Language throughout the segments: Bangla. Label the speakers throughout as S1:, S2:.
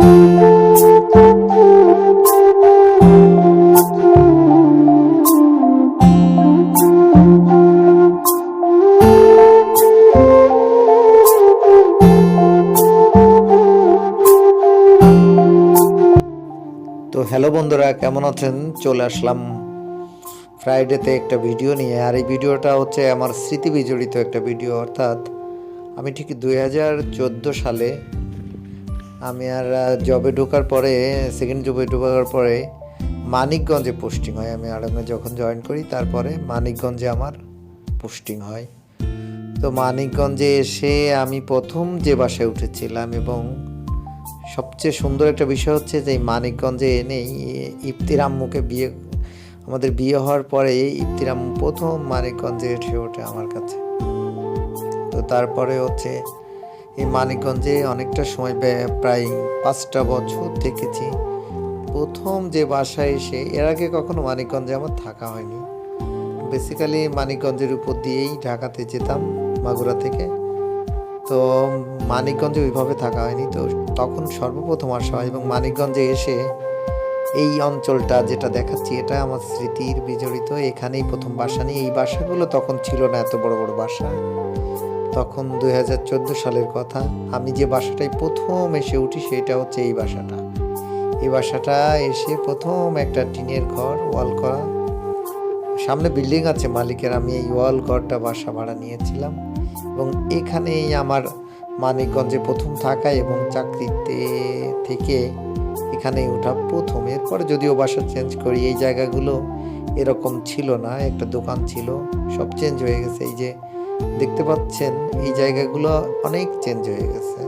S1: তো হ্যালো বন্ধুরা, কেমন আছেন? চলে আসলাম ফ্রাইডেতে একটা ভিডিও নিয়ে। আর এই ভিডিওটা হচ্ছে আমার স্মৃতি বিজড়িত একটা ভিডিও। অর্থাৎ আমি ঠিক দুই হাজার চোদ্দ সালে আমি আর জবে ঢোকার পরে সেকেন্ড জবে ঢোকার পরে মানিকগঞ্জে পোস্টিং হয়। আমি আড়ঙ্গে যখন জয়েন করি, তারপরে মানিকগঞ্জে আমার পোস্টিং হয়। তো মানিকগঞ্জে এসে আমি প্রথম যে বাসায় উঠেছিলাম এবং সবচেয়ে সুন্দর একটা বিষয় হচ্ছে যে মানিকগঞ্জে এনেই ইফতির আম্মুকে বিয়ে, আমাদের বিয়ে হওয়ার পরে ইফতির আম্মু প্রথম মানিকগঞ্জে এসে ওঠে আমার কাছে। তো তারপরে হচ্ছে এই মানিকগঞ্জে অনেকটা সময় প্রায় পাঁচটা বছর থেকেছি। প্রথম যে বাসায় এসে, এর আগে কখনো মানিকগঞ্জে আমার থাকা হয়নি। বেসিক্যালি মানিকগঞ্জের উপর দিয়েই ঢাকাতে যেতাম, মাগুরা থেকে। তো মানিকগঞ্জে ওইভাবে থাকা হয়নি। তো তখন সর্বপ্রথম আসা হয় এবং মানিকগঞ্জে এসে এই অঞ্চলটা যেটা দেখাচ্ছি, এটা আমার স্মৃতির বিজড়িত। এখানেই প্রথম বাসা নিয়ে এই বাসাগুলো তখন ছিল না, এত বড় বড় বাসা। তখন দুই হাজার চোদ্দ সালের কথা, আমি যে বাসাটায় প্রথম এসে উঠি সেটা হচ্ছে এই বাসাটা। এই বাসাটা এসে প্রথম একটা টিনের ঘর, ওয়াল করা। সামনে বিল্ডিং আছে মালিকের, আমি এই ওয়াল ঘরটা বাসা ভাড়া নিয়েছিলাম। এবং এখানেই আমার মানিকগঞ্জে প্রথম থাকা এবং চাকরিতে থেকে এখানেই ওঠা প্রথম। এরপরে যদিও বাসা চেঞ্জ করি, এই জায়গাগুলো এরকম ছিল না, একটা দোকান ছিল, সব চেঞ্জ হয়ে গেছে। এই যে দেখতে পাচ্ছেন, এই জায়গাগুলো অনেক চেঞ্জ হয়ে গেছে।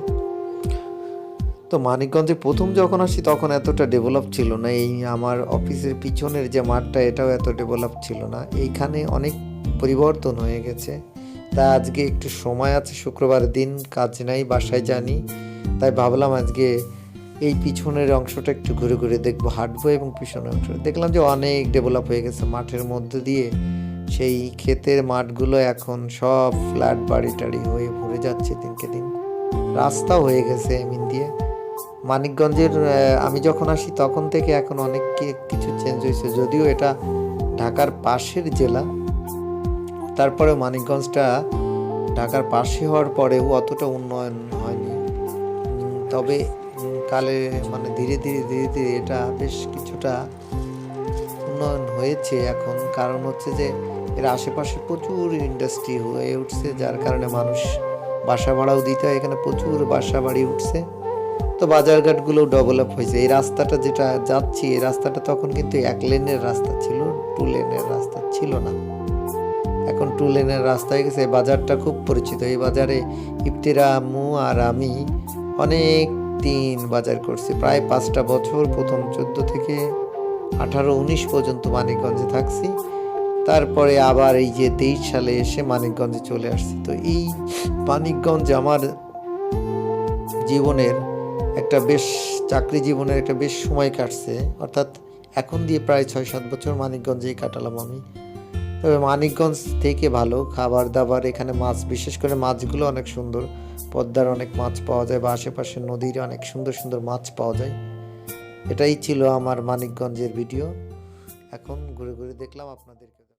S1: তো মানিকগঞ্জে প্রথম যখন আসি, তখন এতটা ডেভেলপ ছিল না। এই আমার অফিসের পিছনের যে মাঠটা, এটাও এত ডেভেলপ ছিল না। এইখানে অনেক পরিবর্তন হয়ে গেছে। তা আজকে একটু সময় আছে, শুক্রবার দিন কাজ নাই, বাসায় জানি। তাই ভাবলাম আজকে এই পিছনের অংশটা একটু ঘুরে ঘুরে দেখব, হাঁটবো এবং পিছনের অংশ। দেখলাম যে অনেক ডেভেলপ হয়ে গেছে মাঠের মধ্যে দিয়ে। সেই ক্ষেতের মাঠগুলো এখন সব ফ্ল্যাট বাড়ি টাড়ি হয়ে ভরে যাচ্ছে দিনকে দিন। রাস্তা হয়ে গেছে এমিন দিয়ে। মানিকগঞ্জের আমি যখন আসি তখন থেকে এখন অনেক কিছু চেঞ্জ হয়েছে। যদিও এটা ঢাকার পাশের জেলা তারপরে মানিকগঞ্জটা ঢাকার পাশে হওয়ার পরেও অতটা উন্নয়ন হয়নি। তবে কালে মানে ধীরে ধীরে ধীরে ধীরে এটা বেশ কিছুটা উন্নয়ন হয়েছে এখন। কারণ হচ্ছে যে এর আশেপাশে প্রচুর ইন্ডাস্ট্রি হয়ে উঠছে, যার কারণে মানুষ বাসা ভাড়াও দিতে হয়। এখানে প্রচুর বাসা বাড়ি উঠছে। তো বাজারঘাটগুলো ডেভেলপ হয়েছে। এই রাস্তাটা যেটা যাচ্ছি, এই রাস্তাটা তখন কিন্তু এক লেনের রাস্তা ছিল টু লেনের রাস্তা ছিল না। এখন টু লেনের রাস্তা হয়ে গেছে। বাজারটা খুব পরিচিত। এই বাজারে ইফতিরা আম্মু আর আমি অনেক দিন বাজার করছি। প্রায় পাঁচটা বছর, প্রথম চোদ্দ থেকে আঠারো, উনিশ পর্যন্ত মানিকগঞ্জে থাকছি। তারপরে আবার এই যে তেইশ সালে এসে মানিকগঞ্জে চলে আসছি। তো এই মানিকগঞ্জ আমার জীবনের একটা বেশ, চাকরি জীবনের একটা বেশ সময় কাটছে। অর্থাৎ এখন দিয়ে প্রায় ছয় সাত বছর মানিকগঞ্জেই কাটালাম আমি। তবে মানিকগঞ্জ থেকে ভালো খাবার দাবার এখানে মাছ, বিশেষ করে মাছগুলো অনেক সুন্দর। পদ্মার অনেক মাছ পাওয়া যায় বা আশেপাশে নদীর অনেক সুন্দর সুন্দর মাছ পাওয়া যায়। এটাই ছিল আমার মানিকগঞ্জের ভিডিও। এখন ঘুরে ঘুরে দেখলাম আপনাদেরকে।